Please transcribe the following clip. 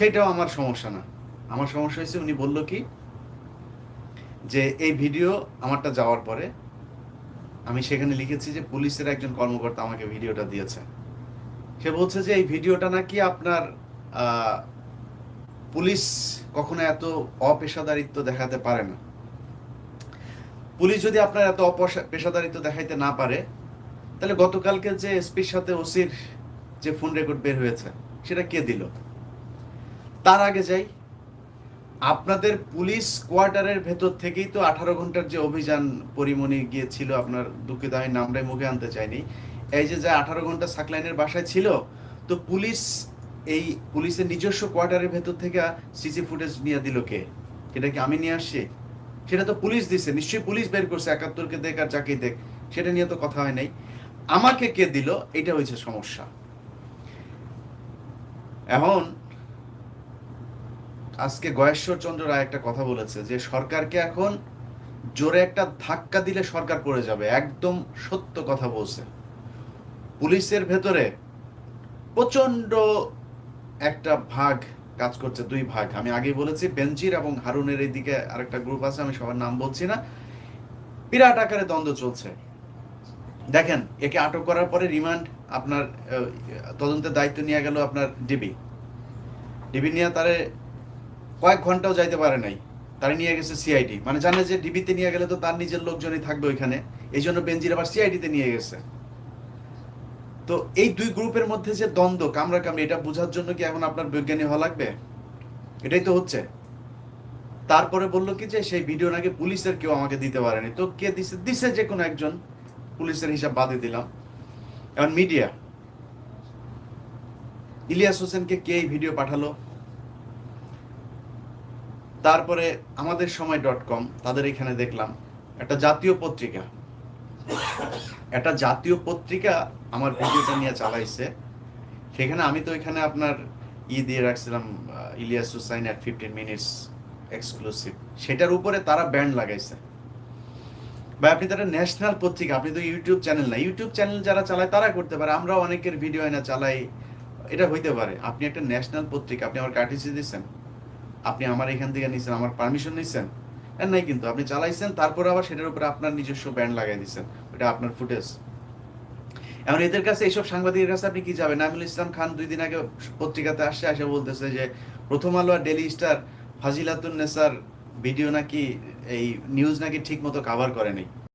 সেটাও আমার সমস্যা না। আমার সমস্যা হয়েছে, উনি বলল কি, যে এই ভিডিও আমারটা যাওয়ার পরে আমি সেখানে লিখেছি যে পুলিশের একজন কর্মকর্তা আমাকে ভিডিওটা দিয়েছে। সে বলছে যে এই ভিডিওটা নাকি আপনার পুলিশ কখনো এত অপেশাদারিত্ব দেখাতে পারে না। পুলিশ যদি আপনার এত অপেশাদারিত্ব দেখাইতে না পারে, তাহলে গতকালকে যে এসপির সাথে ওসির যে ফোন রেকর্ড বের হয়েছে, সেটা কে দিল? তার আগে যাই। আপনাদের পুলিশ কোয়ার্টারের ভেতর থেকেই তো আঠারো ঘণ্টার যে অভিযান পরিমণি গিয়েছিল, আপনার দুঃখিত, আমি নামটাই মুখে আনতে চাইনি। এই যে যা আঠারো ঘণ্টা সাকলাইনের বাসায় ছিল, তো পুলিশ এই পুলিশের নিজস্ব কোয়ার্টারের ভেতর থেকে সিসি ফুটেজ নিয়ে দিল কে? এটা কি আমি নিয়ে আসছি? সেটা তো পুলিশ দিছে, নিশ্চয়ই পুলিশ বের করছে, একাত্তরকে দেখ আর যাকেই দেখ, সেটা নিয়ে তো কথা হয় নাই। আমাকে কে দিল? এটা হয়েছে সমস্যা। এখন আজকে গয়েশ্বর চন্দ্র রায় একটা কথা বলেছে যে সরকারকে এখন জোরে একটা ধাক্কা দিলে সরকার পড়ে যাবে, একদম সত্য কথা বলছে। পুলিশের ভেতরে প্রচণ্ড একটা ভাগ কাজ করছে, দুই ভাগ। আমি আগেই বলেছি বেঞ্জির এবং হারুনের এইদিকে আরেকটা গ্রুপ আছে, আমি সবার নাম বলছি না। বিরাট আকারে দ্বন্দ্ব চলছে। দেখেন, একে আটক করার পরে রিমান্ড আপনার তদন্তের দায়িত্ব নিয়ে গেল আপনার ডিবি। ডিবি নিয়ে তারে কয়েক ঘন্টাও যাইতে পারে নাই। তারা নিয়ে গেছে সিআইডি মানে জানে যে ডিবিতে নিয়ে গেলে তো তার নিজের লোকজনই থাকবে ওইখানে। এই জন্য বেঞ্জির আবার সিআইডিতে নিয়ে গেছে। তো এই দুই গ্রুপের মধ্যে যে দ্বন্দ্ব, কামড়া কামড়ি, এটা বোঝার জন্য কি এখন আপনার বৈজ্ঞানিক হওয়া লাগবে? এটাই তো হচ্ছে। তারপরে বলল কি যে সেই ভিডিও নাকি পুলিশের কেউ আমাকে দিতে পারেনি। তো কে দিছে? দিছে যে কোনো একজন। পুলিশের হিসাব বাদে দিলাম। এখন মিডিয়া। ইলিয়াস হোসেনকে কে এই ভিডিও পাঠালো? তারপরে আমাদের সময় ডট কম তাদের এখানে দেখলাম। একটা জাতীয় পত্রিকা। একটা জাতীয় পত্রিকা আমার ভিডিওটা নিয়ে চালাইছে। সেখানে আমি তো এখানে আপনার ই দিয়ে রাখছিলাম Ilias Hussain at fifteen minutes exclusive সেটার উপরে তারা ব্যান্ড লাগাইছে। বা আপনি তারা ন্যাশনাল পত্রিকা, আপনি তো ইউটিউব চ্যানেল না। ইউটিউব চ্যানেল যারা চালায়, তারা করতে পারে। আমরা অনেকের ভিডিও এনে চালাই। এটা হইতে পারে। আপনি একটা ন্যাশনাল পত্রিকা, আপনি আমার কাটিসি দিচ্ছেন আপনি আমার এখান থেকে নিছেন, আমার পারমিশন নিছেন? এর নাই কিন্তু, আপনি চালাইছেন, তারপর আবার সেটার উপরে আপনার নিজস্ব ব্যান্ড লাগাই দিচ্ছেন ওটা আপনার ফুটেজ এখন এদের কাছে, এইসব সাংবাদিকের কাছে আপনি কি যাবেন? নামিল ইসলাম খান দুই দিন আগে পত্রিকাতে আসছে আসে বলতেছে যে, প্রথম আলো আর ডেলি স্টার ফাজিলাতুন নেসার ভিডিও নাকি, এই নিউজ নাকি ঠিক মতো কাভার করেনি।